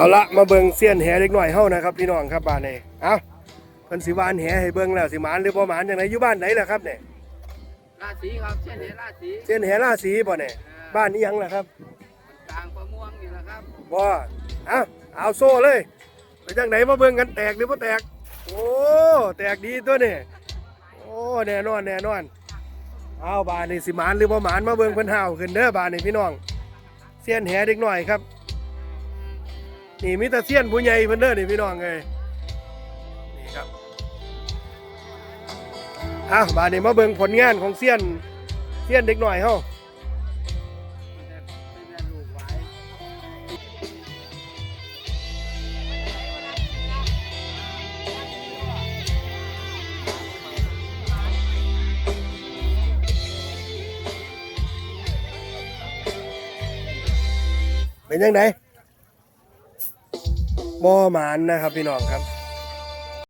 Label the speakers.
Speaker 1: เอาละมาเบิ่งเสี้ยนแหเล็กหน่อยเฮานะครับพี่น้องครับบ้านนี้เอ้าเพิ่นสิวานแหให้เบิ่งแล้วสิหมานหรือบ่หมานจังไดอยู่บ้านไหนล่ะครับเนี่ย
Speaker 2: ราศีครับเช่นเห็นราศี
Speaker 1: เสี้ยนแหราศีบ่เนี่ยบ้านนี้ยังล่ะครับ
Speaker 2: กลางประม่วงนี่แหละครับ
Speaker 1: บ่เอ้าเอาโซ่เลยไปจังไหนมาเบิ่งกันแตกหรือบ่แตก โอ้แตกดีตัวนี่โอ้แน่นอนแน่นอนเอาบ้านนี้สิหมานหรือบ่หมานมาเบิ่งเพิ่นห้าวขึ้นเด้อบ้านนี้พี่น้องเสี้ยนแหเด็กหน่อยครับ นี่มีแต่เสี้ยนผู้ใหญ่เพิ่นเด้อนี่พี่น้องเอ้ยนี่ครับอ้าวบ้านนี้มาเบิ่งผลงานของเสี้ยนเสี้ยนเด็กหน่อยเฮาเป็นยังไง บ่หมานนะครับพี่น้องครับ